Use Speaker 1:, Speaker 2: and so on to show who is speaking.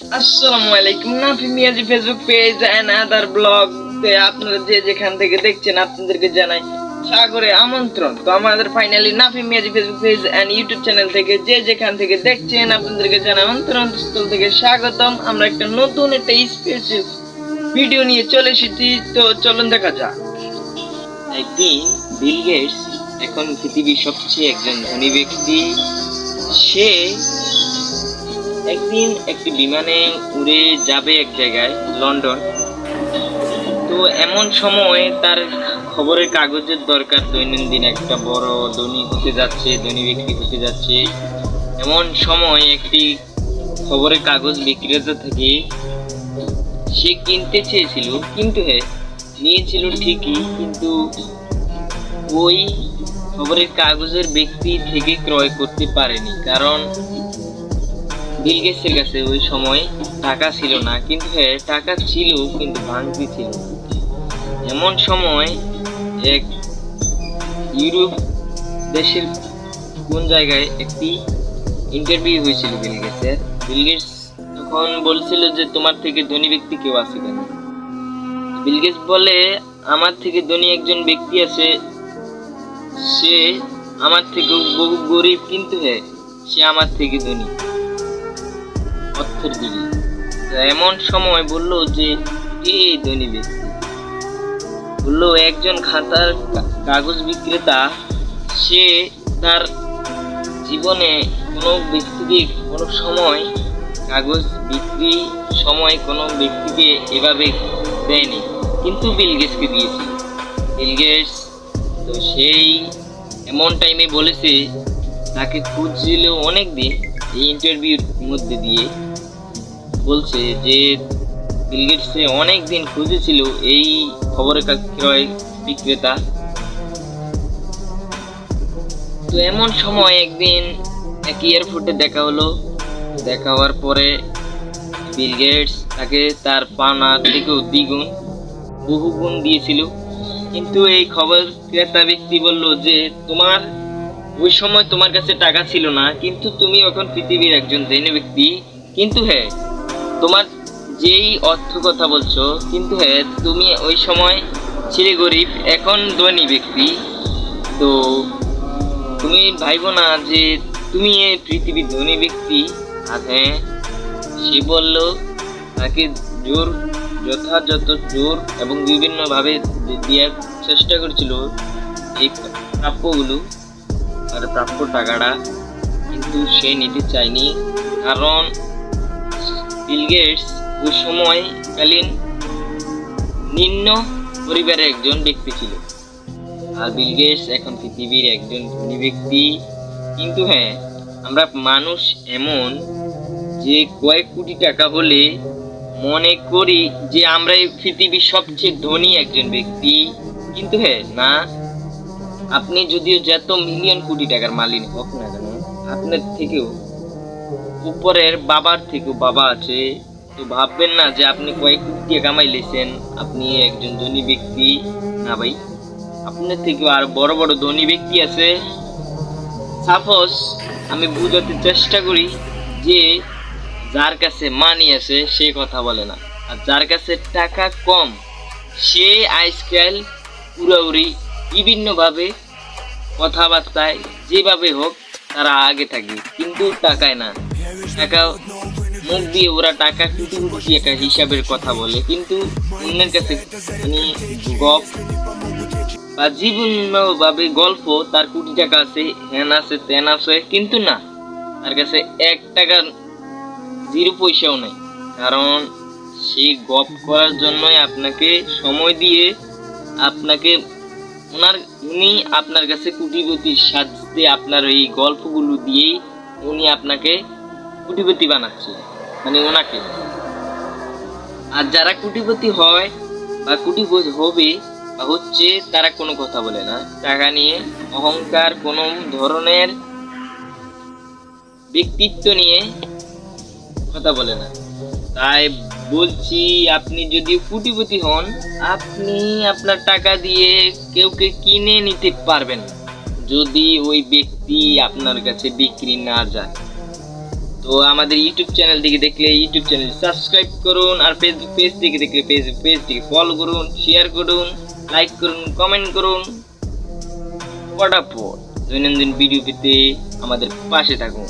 Speaker 1: আসসালামু আলাইকুম। Nafi Miyaji Facebook page and other blog তে আপনারা যে যেখান থেকে দেখছেন, আপনাদেরকে জানাই সাগরে আমন্ত্রণ। তো আমাদের finally Nafi Miyaji Facebook page and YouTube channel থেকে যে যেখান থেকে দেখছেন, আপনাদেরকে জানাই আমন্ত্রণ স্থল থেকে স্বাগতম। আমরা একটা নতুন একটা স্পেশাল ভিডিও নিয়ে চলে এসেছি। তো চলুন দেখা যাক। একদিন বিল গেটস এখন পৃথিবীর সবচেয়ে একজন ধনী ব্যক্তি, সে একদিন একটি বিমানে উড়ে যাবে এক জায়গায়, লন্ডন। তো এমন সময় তার খবরের কাগজের দরকার, দৈনন্দিন একটা বড় ধনী হতে যাচ্ছে, ধনী ব্যক্তি হতে যাচ্ছে। এমন সময় একটি খবরের কাগজ বিক্রেতা থেকে সে কিনতে চেয়েছিল, কিন্তু হ্যাঁ নিয়েছিল ঠিকই, কিন্তু ওই খবরের কাগজের ব্যক্তি থেকে ক্রয় করতে পারেনি, কারণ বিল গেটসের কাছে ওই সময় টাকা ছিল না, কিন্তু হ্যাঁ টাকা ছিল, কিন্তু ভাঙতি ছিল এমন সময় এক ইউরোপ দেশের কোন জায়গায় একটি ইন্টারভিউ হয়েছিল বিল গেটসের বিল গেটস তখন বলছিল যে, তোমার থেকে ধনী ব্যক্তি কেউ আছে কেন? বিল গেটস বলে, আমার থেকে ধনী একজন ব্যক্তি আছে, সে আমার থেকে বহু গরিব, কিন্তু হ্যাঁ সে আমার থেকে ধনী। অর্থের দিকে। এমন সময় বলল যে, কে এই ধনী ব্যক্তি? বলল, একজন খাতার কাগজ বিক্রেতা। সে তার জীবনে কোনো ব্যক্তিকে কোনো সময় কাগজ বিক্রি সময় কোনো ব্যক্তিকে এভাবে দেয়নি, কিন্তু বিল গেটসকে দিয়েছে। বিল গেটস তো সেই এমন টাইমে বলেছে, তাকে খুঁজছিল অনেক দিন এই ইন্টারভিউর মধ্যে দিয়ে। বলছে যে বিল গেটসে অনেক দিন খুঁজেছিল এই খবরের কাগজ ক্রয় বিক্রেতা। তো এমন সময় একদিন এক এয়ারপোর্টে দেখা হলো। দেখা হওয়ার পরে বিল গেটস তাকে তার পাওনা থেকেও দ্বিগুণ বহু গুণ দিয়েছিল। কিন্তু এই খবর ক্রেতা ব্যক্তি বলল যে, তোমার, ওই সময় তোমার কাছে টাকা ছিল না, কিন্তু তুমি এখন পৃথিবীর একজন ধনী ব্যক্তি। কিন্তু হ্যাঁ তোমার যেই অর্থ কথা বলছো, কিন্তু হ্যাঁ তুমি ওই সময় ছিলে গরিব, এখন ধনী ব্যক্তি। তো তুমি ভাইবো না যে তুমি এই পৃথিবীর ধনী ব্যক্তি? আর হ্যাঁ সে বলল, তাকে জোর, যথাযথ জোর এবং বিভিন্নভাবে দেওয়ার চেষ্টা করেছিল এই প্রাপ্যগুলো। আর প্রাপ্য টাকাটা কিন্তু সে নিতে চায়নি, কারণ বিল গেটস ওই সময়কালীন নিম্ন পরিবারের একজন ব্যক্তি ছিল। আর বিল গেটস এখন পৃথিবীর একজন ধনী ব্যক্তি। কিন্তু হ্যাঁ আমরা মানুষ এমন যে কয়েক কোটি টাকা হলে মনে করি যে আমরা এই পৃথিবীর সবচেয়ে ধনী একজন ব্যক্তি। কিন্তু হ্যাঁ না। আপনি যদিও যত মিলিয়ন কোটি টাকার মালিক হোক না কেন, আপনার থেকেও উপরের বাবার থেকেও বাবা আছে, তো ভাববেন না যে আপনি কয়েক কোটি টাকা কামাই লেছেন, আপনি একজন ধনী ব্যক্তি। না ভাই, আপনার থেকেও আর বড় বড় ধনী ব্যক্তি আছে। সাপোজ আমি বুঝাতে চেষ্টা করি যে যার কাছে মানি আছে, সে কথা বলে না। আর যার কাছে টাকা কম, সে আজকাল পুরোপুরি বিভিন্নভাবে কথাবার্তায় যেভাবে হোক, তারা আগে থাকে কিন্তু টাকায় না। টাকা মুখ দিয়ে ওরা টাকা কুটি কুটি একটা হিসাবের কথা বলে। কিন্তু অন্যের কাছে মানে গপ বা জীবনভাবে গল্প, তার কোটি টাকা আছে হ্যান আছে ত্যান আছে, কিন্তু না। তার কাছে এক টাকা জিরো পয়সাও নেই। কারণ সেই গপ করার জন্যই আপনাকে সময় দিয়ে আপনাকে ওনার, উনি আপনার কাছে কুটিপতির সাজতে আপনার এই গল্পগুলো দিয়েই উনি আপনাকে কুটিপতি বানাচ্ছে মানে ওনাকে। আর যারা কুটিপতি হয় বা কুটিপতি হবে বা হচ্ছে, তারা কোনো কথা বলে না। টাকা নিয়ে, অহংকার কোনো ধরনের ব্যক্তিত্ব নিয়ে কথা বলে না। তাই বলছি, আপনি যদি কুটিপতি হন, আপনি আপনার টাকা দিয়ে কেউকে কিনে নিতে পারবেন যদি ওই ব্যক্তি আপনার কাছে বিক্রি না যায়। তো আমাদের ইউটিউব চ্যানেল থেকে দেখলে ইউটিউব চ্যানেল সাবস্ক্রাইব করুন আর ফেসবুক পেজ থেকে দেখলে পেজ পেজটিকে ফলো করুন শেয়ার করুন লাইক করুন কমেন্ট করুন। ফটাফট দৈনন্দিন ভিডিও পেতে আমাদের পাশে থাকুন।